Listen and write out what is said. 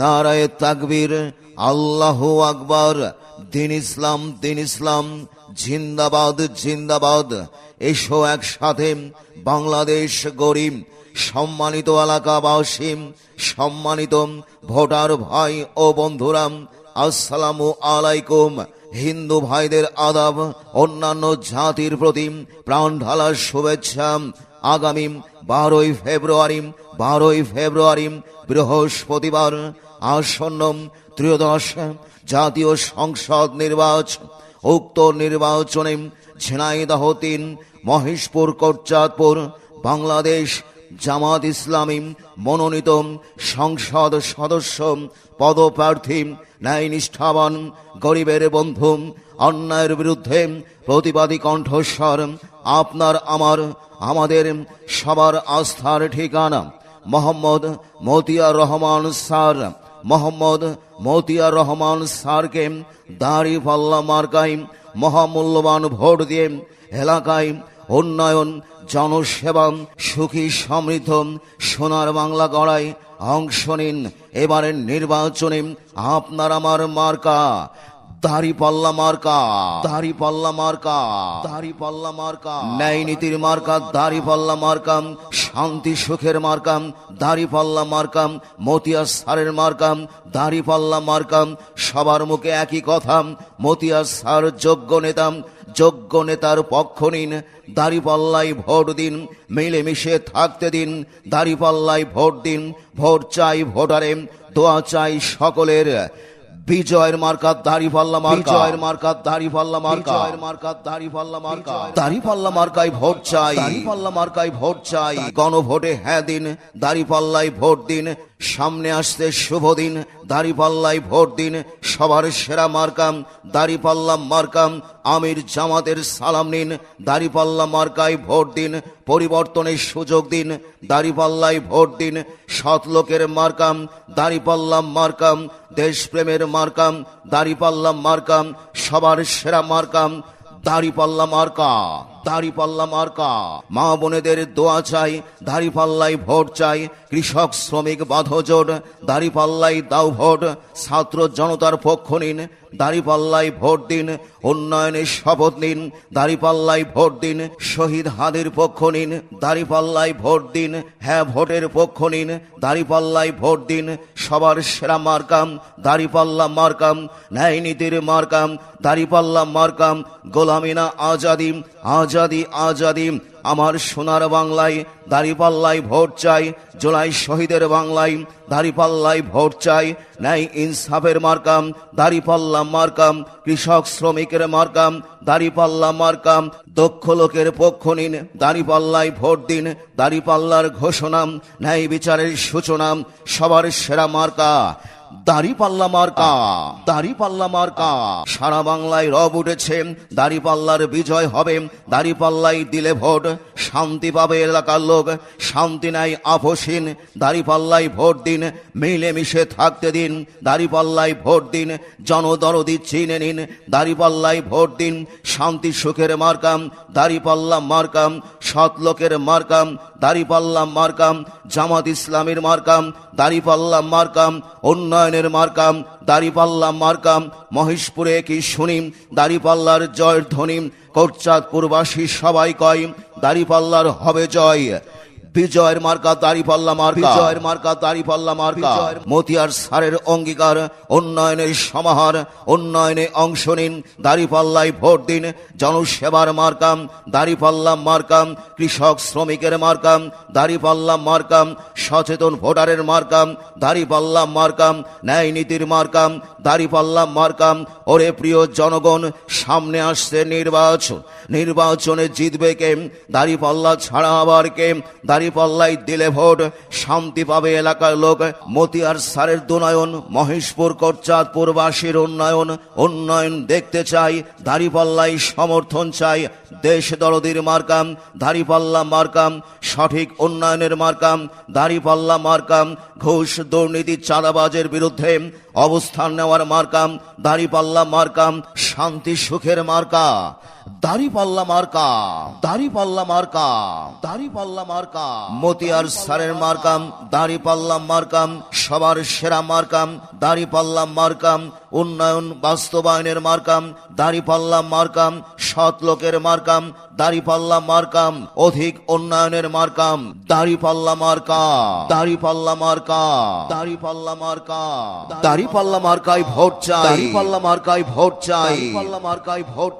নারায় তাকবীর, আল্লাহ আকবর, দিন ইসলাম দিন ইসলাম, জিন্দাবাদ জিন্দাবাদ। এসো একসাথে, বাংলাদেশ গরিব সম্মানিত এলাকাবাসী, সম্মানিত ভোটার ভাই ও বন্ধুরাম আসসালামু আলাইকুম। হিন্দু ভাইদের আদাব, অন্যান্য জাতির প্রতি প্রাণ ঢালার শুভেচ্ছা। আগামী বারোই ফেব্রুয়ারি বারোই ফেব্রুয়ারি বৃহস্পতিবার আসন্ন ত্রয়োদশ জাতীয় সংসদ নির্বাচন উক্ত নির্বাচনে ঝিনাইদহ তিন, মহেশপুর কোটচাঁদপুর বাংলাদেশ জামাত ইসলামী মনোনীত সংসদ সদস্য পদপ্রার্থী ন্যায় নিষ্ঠাবান গরিবের বন্ধু অন্যায়ের বিরুদ্ধে প্রতিবাদী কণ্ঠস্বর আপনার আমার, আমাদের সবার আস্থার ঠিকানা। মোহাম্মদ মতিয়া রহমান স্যার। মোহাম্মদ মতিয়া রহমান স্যারকে দাড়ি পাল্লা মার্কাই মহামূল্যবান ভোট দিয়ে এলাকায় উন্নয়ন, জনসেবা, সুখী সমৃদ্ধ সোনার বাংলা গড়ায় অংশ নিন। এবারের নির্বাচনে আপনার আমার মার্কা। দাড়ি পাল্লা মার্কা, দাড়ি পাল্লা মার্কা, দাড়ি পাল্লা মার্কা। ন্যায় নীতির মার্কা, দাড়ি পাল্লা মার্কাম, শান্তি সুখের মার্কাম, দাড়ি পাল্লা মার্কাম, মতিয়া সারের মার্কাম, দাড়ি পাল্লা মার্কাম, সবার মুখে একই কথা, মতিয়া সার যোগ্য নেতাম, যোগ্য নেতার পক্ষ নিন দাড়িপাল্লায় ভোট দিন, মিলেমিশে থাকতে দিন দাড়িপাল্লায় ভোট দিন, ভোট চাই ভোটারে, দোয়া চাই সকলের বিজয়ের মার্কা দাড়ি ফাল্লা মার্কা। বিজয়ের মার্কা দাড়ি ফাল্লা মার্কা। বিজয়ের মার্কা দাড়ি পাল্লা মার্কা। দাড়ি পাল্লা মার্কায় ভোট চাই। দাড়ি পাল্লা মার্কায় ভোট চাই। গণভোটে হ্যাঁ দিন দাড়ি পাল্লায় ভোট দিন। সামনে আসতে শুভ দিন দাড়ি পাল্লায় ভোট দিন, সবার সেরা মার্কাম দাড়ি পাল্লা মার্কাম, আমির জামাতের সালাম নিন দাড়ি পাল্লা মার্কায় ভোট দিন, পরিবর্তনের সুযোগ দিন দাড়ি পাল্লায় ভোট দিন, সৎ লোকের মার্কাম দাড়ি পাল্লা মার্কাম, দেশপ্রেমের মার্কাম দাড়ি পাল্লা মার্কাম, সবার সেরা মার্কাম দাড়ি পাল্লা মার্কা। দাড়ি পাল্লা মার্কা। মা বোনেদের দোয়া চাই দাড়ি পাল্লাই ভোট চাই, কৃষক, শ্রমিক, বাধজোট দাড়ি পাল্লাই দাও ভোট, ছাত্র জনতার পক্ষ নিন দাড়ি পাল্লাই ভোট দিন উন্নয়নের শপথ নিন দাড়ি পাল্লাই ভোট দিন, শহীদ হাদির পক্ষ নিন দাড়ি পাল্লাই ভোট দিন হ্যাঁ ভোটের পক্ষ নিন দাড়ি পাল্লাই ভোট দিন, সবার সেরা মার্কাম দাড়ি পাল্লা মার্কাম, ন্যায় নীতির মার্কাম দাড়ি পাল্লা মার্কাম গোলামিনা আজাদিম আজাদি আজাদিম আমার সোনার বাংলায় দাড়িপাল্লায় ভোট চাই, জোলাই শহীদের বাংলায় দাড়িপাল্লায় ভোট চাই। ন্যায় ইনসাফের মার্কাম, দাড়িপাল্লা মার্কাম, কৃষক শ্রমিকের মার্কাম, দাড়িপাল্লা মার্কাম। দক্ষ লোকের পক্ষ নিন, দাড়িপাল্লায় ভোট দিন, দাড়িপাল্লার ঘোষণা ন্যায় বিচারের সূচনা সবার সেরা মার্কা। দাড়ি পাল্লা মার্কা, দাড়ি পাল্লা মার্কা। সারা বাংলায় রব উঠেছে, দাড়ি পাল্লার বিজয় হবে। দাড়ি পাল্লাই দিলে ভোট, শান্তি পাবে এলাকার লোক। শান্তি নাই আপসীন, দাড়ি পাল্লাই ভোট দিন মিলে মিশে থাকতে দিন। দাড়ি পাল্লাই ভোট দিন, জনদরদি চিনে নিন। দাড়ি পাল্লাই ভোট দিন, শান্তি সুখের মার্কাম দাড়ি পাল্লা মার্কাম সৎ লোকের মার্কাম দাড়ি পাল্লা মার্কাম জামাত ইসলামের মার্কাম দাড়ি পাল্লা মার্কাম উন্নয়নের মার্কাম দাড়িপাল্লা মার্কাম, মহেশপুরে কি শুনিম, দাড়িপাল্লার জয়ের ধ্বনি কোটচাঁদপুরবাসী সবাই কয়, দাড়িপাল্লার হবে জয়। বিজয়ের মার্কা দাড়িপাল্লা মার্কা। বিজয়ের মার্কা দাড়িপাল্লা মার্কা। মতিয়ার সারের অঙ্গীকার উন্নয়নের সমাহার উন্নয়নে অংশ নিন দাড়িপাল্লায় ভোট দিন জনসেবার মার্কাম দাড়িপাল্লা মার্কাম কৃষক শ্রমিকের মার্কাম দাড়িপাল্লা মার্কাম সচেতন ভোটারের মার্কাম দাড়িপাল্লা মার্কাম ন্যায় নীতির মার্কাম দাড়িপাল্লা মার্কাম ওরে প্রিয় জনগণ সামনে আসছে নির্বাচন। নির্বাচনে জিতবে কে? দাড়িপাল্লা ছাড়া আবার কে? দাড়িপাল্লাই দিলে ভোট, শান্তি পাবে এলাকার লোক। মতিয়ার সারের দুনয়ন, মহেশপুর কোটচাঁদপুরবাসীর উন্নয়ন। উন্নয়ন দেখতে চাই দাড়িপাল্লাই সমর্থন চাই। দেশ দরদির মার্কাম দাড়িপাল্লা মার্কাম, সঠিক উন্নয়নের মার্কাম দাড়িপাল্লা মার্কাম, ঘুষ দুর্নীতি চাঁদাবাজের বিরুদ্ধে অবস্থান নেওয়ার মার্কাম দাড়িপাল্লা মার্কাম শান্তি সুখের মার্কা দাড়ি পাল্লা মার্কা দাড়ি পাল্লা মার্কা দাড়ি পাল্লা মার্কা, মতিয়ার সারের মার্কাম দাড়ি পাল্লা মার্কাম সবার সেরা মার্কাম দাড়ি পাল্লা মার্কাম উন্নয়ন, বাস্তবায়নের মার্কাম দাড়ি পাল্লা মার্কাম সৎ লোকের মার্কাম দাড়ি পাল্লা মার্কাম, অধিক উন্নয়নের মার্কাম দাড়ি পাল্লা মার্কা দাড়ি পাল্লা মার্কা দাড়ি পাল্লা মার্কা দাড়ি পাল্লা মার্কায় ভোট চাই, দাঁড়িপাল্লা মার্কায় ভোট চাই পাল্লা মার্কায় ভোট